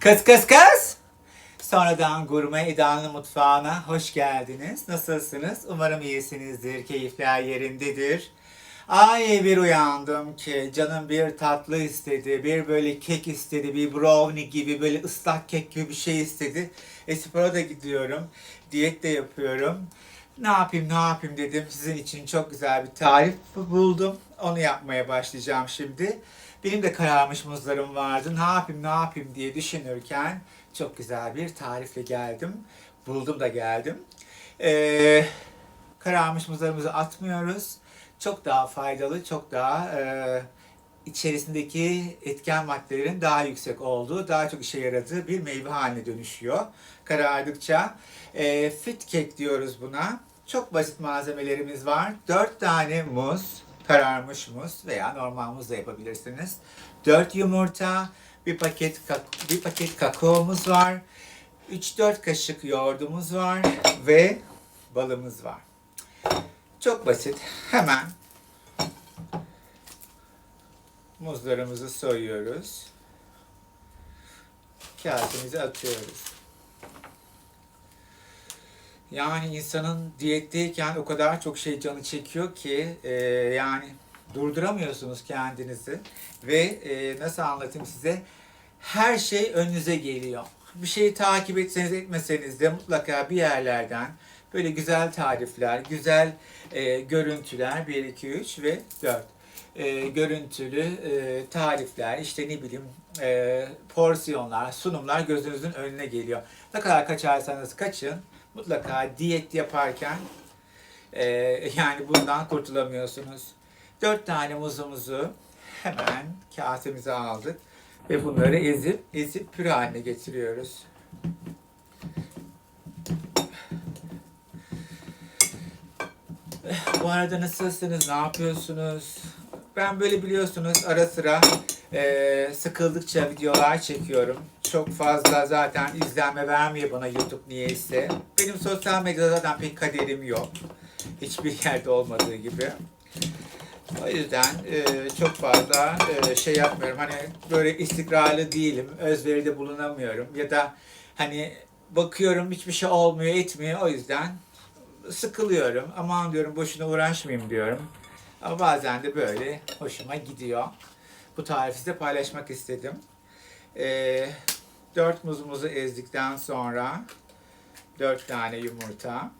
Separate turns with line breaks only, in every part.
Kız kız kız. Sonradan gurme İddialı Mutfağı'na hoş geldiniz. Nasılsınız? Umarım iyisinizdir, keyifler yerindedir. Ay bir uyandım ki canım bir tatlı istedi, bir böyle kek istedi, bir brownie gibi böyle ıslak kek gibi bir şey istedi. E spora da gidiyorum, diyet de yapıyorum. Ne yapayım ne yapayım dedim. Sizin için çok güzel bir tarif buldum. Onu yapmaya başlayacağım şimdi. Benim de kararmış muzlarım vardı. Ne yapayım ne yapayım diye düşünürken çok güzel bir tarifle geldim. Buldum da geldim. Ee, kararmış muzlarımızı atmıyoruz. Çok daha faydalı, çok daha e, içerisindeki etken maddelerin daha yüksek olduğu, daha çok işe yaradığı bir meyve haline dönüşüyor. Karardıkça e, fit kek diyoruz buna. Çok basit malzemelerimiz var. 4 tane muz, kararmış muz veya normal muz da yapabilirsiniz. 4 yumurta, bir paket bir paket kakaomuz var. 3-4 kaşık yoğurdumuz var ve balımız var. Çok basit. Hemen muzlarımızı soyuyoruz. Kasemize atıyoruz. Yani insanın diyetteyken o kadar çok şey canı çekiyor ki e, yani durduramıyorsunuz kendinizi ve e, nasıl anlatayım size her şey önünüze geliyor. Bir şeyi takip etseniz etmeseniz de mutlaka bir yerlerden böyle güzel tarifler, güzel e, görüntüler 1, 2, 3 ve 4 e, görüntülü e, tarifler, işte ne bileyim e, porsiyonlar, sunumlar gözünüzün önüne geliyor. Ne kadar kaçarsanız kaçın mutlaka diyet yaparken e, yani bundan kurtulamıyorsunuz. Dört tane muzumuzu hemen kasemize aldık ve bunları ezip ezip püre haline getiriyoruz. Bu arada nasılsınız? Ne yapıyorsunuz? Ben böyle biliyorsunuz ara sıra e, sıkıldıkça videolar çekiyorum. Çok fazla zaten izlenme vermiyor bana YouTube niyeyse. Benim sosyal medyada zaten pek kaderim yok. Hiçbir yerde olmadığı gibi. O yüzden e, çok fazla e, şey yapmıyorum. Hani böyle istikrarlı değilim. Özveride bulunamıyorum. Ya da hani bakıyorum hiçbir şey olmuyor etmiyor. O yüzden sıkılıyorum. Aman diyorum boşuna uğraşmayayım diyorum. Ama bazen de böyle hoşuma gidiyor. Bu tarifi size paylaşmak istedim. Ee, 4 muzumuzu ezdikten sonra 4 tane yumurta.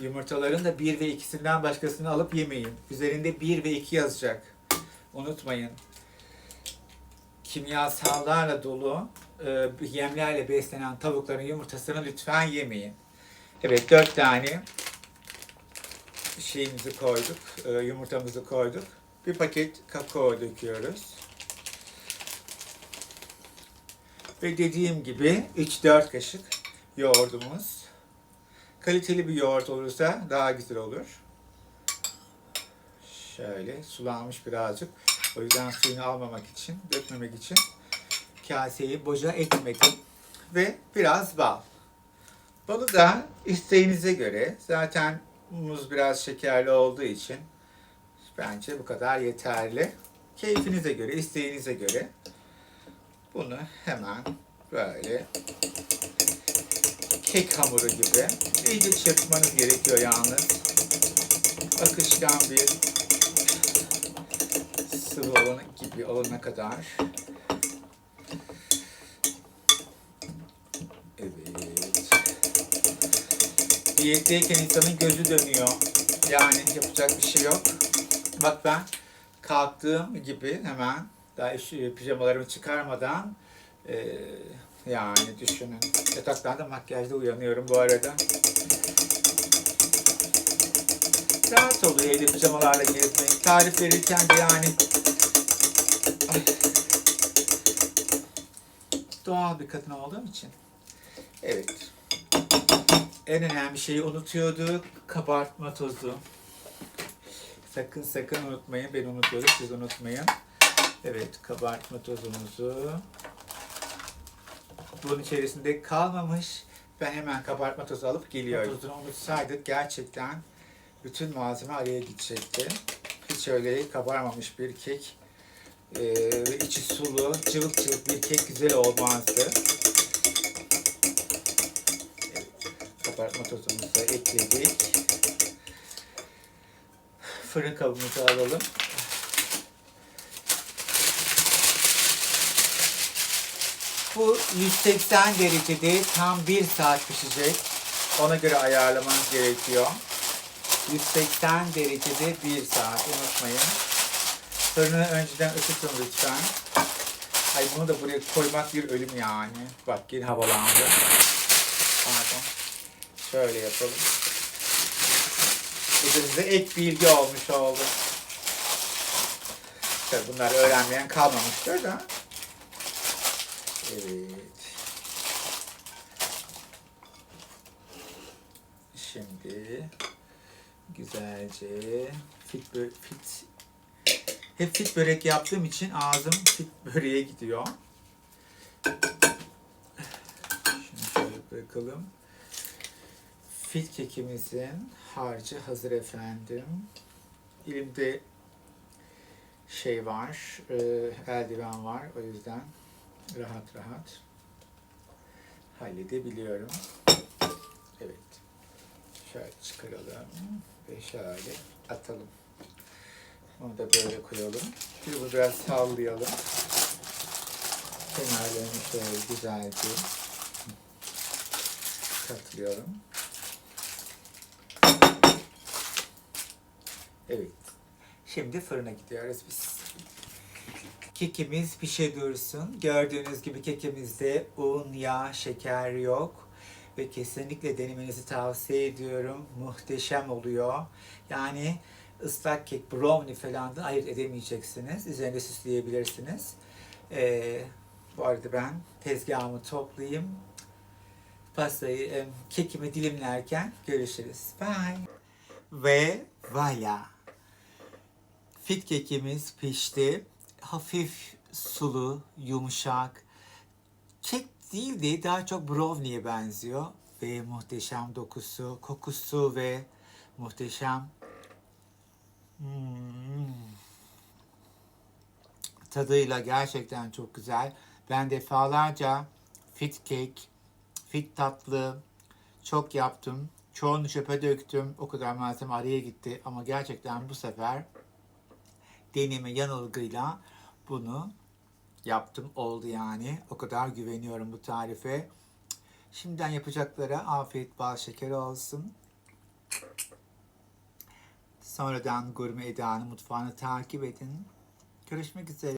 Yumurtaların da 1 ve 2'sinden başkasını alıp yemeyin. Üzerinde 1 ve 2 yazacak. Unutmayın. Kimyasallarla dolu e, yemlerle beslenen tavukların yumurtasını lütfen yemeyin. Evet 4 tane şeyimizi koyduk, e, yumurtamızı koyduk. Bir paket kakao döküyoruz. Ve dediğim gibi 3-4 kaşık yoğurdumuz. Kaliteli bir yoğurt olursa daha güzel olur. Şöyle sulanmış birazcık. O yüzden suyunu almamak için, dökmemek için kaseyi boca etmedim. Ve biraz bal. Balı da isteğinize göre zaten muz biraz şekerli olduğu için bence bu kadar yeterli. Keyfinize göre, isteğinize göre bunu hemen böyle kek hamuru gibi iyice çırpmanız gerekiyor yalnız. Akışkan bir sıvı olan gibi olana kadar. Evet. Diyetteyken insanın gözü dönüyor. Yani yapacak bir şey yok. Bak ben kalktığım gibi hemen daha iş- pijamalarımı çıkarmadan e, yani düşünün. Yataktan da makyajda uyanıyorum bu arada. Rahat oluyor evde pijamalarla gezmek. Tarif verirken de yani Ay. doğal bir kadın olduğum için. Evet. En önemli şeyi unutuyorduk. Kabartma tozu. Sakın sakın unutmayın. Ben unutuyorum. Siz unutmayın. Evet. Kabartma tozumuzu. Bunun içerisinde kalmamış. Ben hemen kabartma tozu alıp geliyorum. Tozunu unutsaydık gerçekten bütün malzeme araya gidecekti. Hiç öyle kabarmamış bir kek Ee, içi sulu, cıvık cıvık bir kek güzel olmazdı. Evet, kabartma tozumuzu ekledik. Fırın kabımızı alalım. Bu 180 derecede tam 1 saat pişecek. Ona göre ayarlamanız gerekiyor. 180 derecede 1 saat unutmayın. Fırını önceden ısıtın lütfen. Ay bunu da buraya koymak bir ölüm yani. Bak yine havalandı. Pardon. Şöyle yapalım. Bu da ek bilgi olmuş oldu. Tabii bunlar öğrenmeyen kalmamıştır da. Evet. Şimdi güzelce fit fit hep fit börek yaptığım için ağzım fit böreğe gidiyor. Şunu şöyle bırakalım. Fit kekimizin harcı hazır efendim. Elimde şey var, e, eldiven var. O yüzden rahat rahat halledebiliyorum. Evet. Şöyle çıkaralım ve şöyle atalım. Onu da böyle koyalım. Bunu biraz sallayalım. Kenarlarını şöyle güzelce katlıyorum. Evet. Şimdi fırına gidiyoruz biz. Kekimiz pişe dursun. Gördüğünüz gibi kekimizde un, yağ, şeker yok. Ve kesinlikle denemenizi tavsiye ediyorum. Muhteşem oluyor. Yani ıslak kek, brownie falan da ayırt edemeyeceksiniz. Üzerinde süsleyebilirsiniz. Ee, bu arada ben tezgahımı toplayayım. Pastayı, kekimi dilimlerken görüşürüz. Bye. Ve voilà. Fit kekimiz pişti. Hafif sulu, yumuşak. Kek değil de daha çok brownie'ye benziyor. Ve muhteşem dokusu, kokusu ve muhteşem Hmm. tadıyla gerçekten çok güzel. Ben defalarca fit kek, fit tatlı çok yaptım. Çoğunu çöpe döktüm. O kadar malzeme araya gitti. Ama gerçekten bu sefer deneme yanılgıyla bunu yaptım. Oldu yani. O kadar güveniyorum bu tarife. Şimdiden yapacaklara afiyet bal şeker olsun. Sonradan Gurme Eda'nın mutfağını takip edin. Görüşmek üzere.